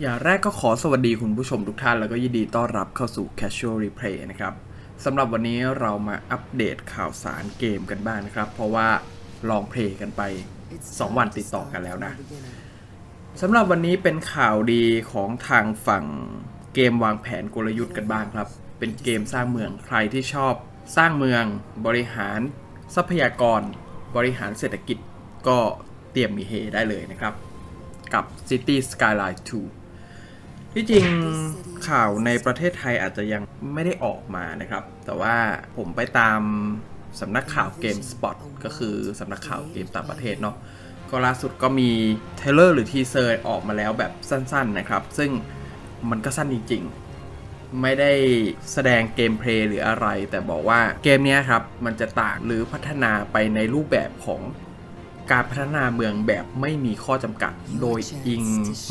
อย่างแรกก็ขอสวัสดีคุณผู้ชมทุกท่าน แล้วก็ยินดีต้อนรับเข้าสู่ Casual Replay นะครับสำหรับวันนี้เรามาอัปเดตข่าวสารเกมกันบ้างนะครับ เพราะว่าลองเพลย์กันไป 2 วันติดต่อกันแล้วนะสำหรับวันนี้เป็นข่าวดีของทางฝั่งเกมวางแผนกลยุทธ์กันบ้างครับ เป็นเกมสร้างเมืองใครที่ชอบ สร้างเมืองบริหารทรัพยากร บริหารเศรษฐกิจก็เตรียมมีเฮได้เลยนะครับ กับ City Skyline 2 ที่จริงข่าวในประเทศไทยอาจจะยังไม่ได้ออกมานะครับ แต่ว่าผมไปตามสำนักข่าวเกมสปอตก็คือสำนักข่าวเกมต่างประเทศเนาะก็ล่าสุดก็มีเทเลอร์หรือทีเซอร์ออกมาแล้วแบบสั้นๆนะครับ ซึ่งมันก็สั้นจริงๆ ไม่ได้แสดงเกมเพลย์หรืออะไร แต่บอกว่าเกมนี้ครับ มันจะต่างหรือพัฒนาไปในรูปแบบของ การพัฒนาเมืองแบบไม่มีข้อจำกัด โดยอิง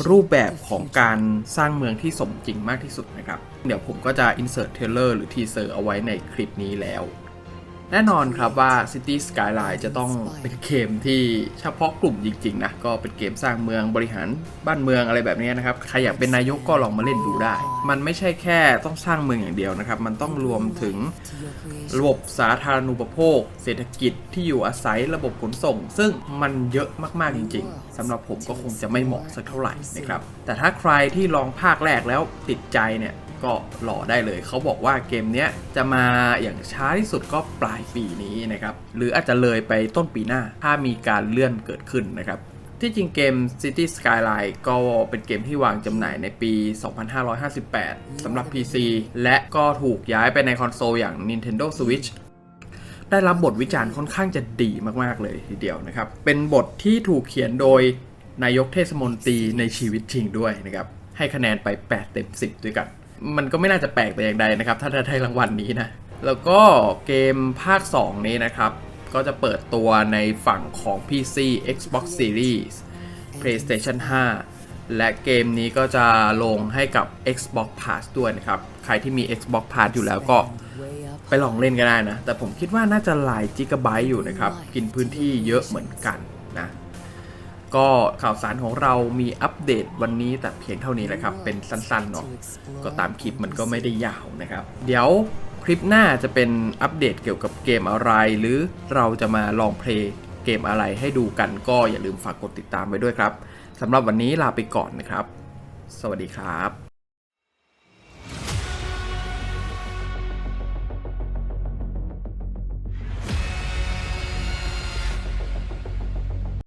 รูปแบบของการสร้างเมืองที่สมจริงมากที่สุดนะครับ เดี๋ยวผมก็จะ insert trailer หรือ teaser เอาไว้ในคลิปนี้แล้ว แน่นอนครับว่า City Skyline จะต้องเป็นเกมที่เฉพาะกลุ่มจริง ๆ นะ ก็เป็นเกมสร้างเมืองบริหารบ้านเมืองอะไรแบบนี้นะครับ ใครอยากเป็นนายกก็ลองมาเล่นดูได้ มันไม่ใช่แค่ต้องสร้างเมืองอย่างเดียวนะครับ มันต้องรวมถึงระบบสาธารณูปโภค เศรษฐกิจที่อยู่อาศัยระบบขนส่ง ซึ่งมันเยอะมากๆจริง ๆสำหรับผมก็คงจะไม่เหมาะสักเท่าไหร่นะครับแต่ถ้าใครที่ลองภาคแรกแล้วติดใจเนี่ย ก็หล่อได้เลย เขาบอกว่าเกมเนี้ยจะมาอย่างช้าที่สุดก็ปลายปีนี้นะครับ หรืออาจจะเลยไปต้นปีหน้า ถ้ามีการเลื่อนเกิดขึ้นนะครับ ที่จริงเกม City Skyline ก็เป็นเกมที่วางจำหน่ายในปี 2558สำหรับ PC และก็ถูกย้ายไปในคอนโซลอย่าง Nintendo Switch ได้รับบทวิจารณ์ค่อนข้างจะดีมาก ๆ เลยทีเดียวนะครับ เป็นบทที่ถูกเขียนโดยนายกเทศมนตรีในชีวิตจริงด้วยนะครับ ให้คะแนนไป 8 เต็ม 10 ด้วยกัน มันก็ไม่น่าจะแปลกแต่อย่างใดนะครับ ถ้าได้รางวัลนี้นะ แล้วก็เกมภาค 2 นี้นะครับ ก็จะเปิดตัวในฝั่งของ PC Xbox Series PlayStation 5 และเกมนี้ก็จะลงให้กับ Xbox Pass ด้วยนะครับ ใครที่มี Xbox Pass อยู่แล้วก็ไปลองเล่นก็ได้นะ แต่ผมคิดว่าน่าจะหลายจิกะไบต์อยู่นะครับ กินพื้นที่เยอะเหมือนกันนะ ก็ข่าวสารของเรามีอัปเดตวันนี้แต่เพียงเท่านี้แหละครับ เป็นสั้นๆเนาะก็ตามคลิปมันก็ไม่ได้ยาวนะครับ เดี๋ยวคลิปหน้าจะเป็นอัปเดตเกี่ยวกับเกมอะไร หรือเราจะมาลองเพลย์เกมอะไรให้ดูกันก็อย่าลืมฝากกดติดตามไว้ด้วยครับสำหรับวันนี้ลาไปก่อนนะครับ สวัสดีครับ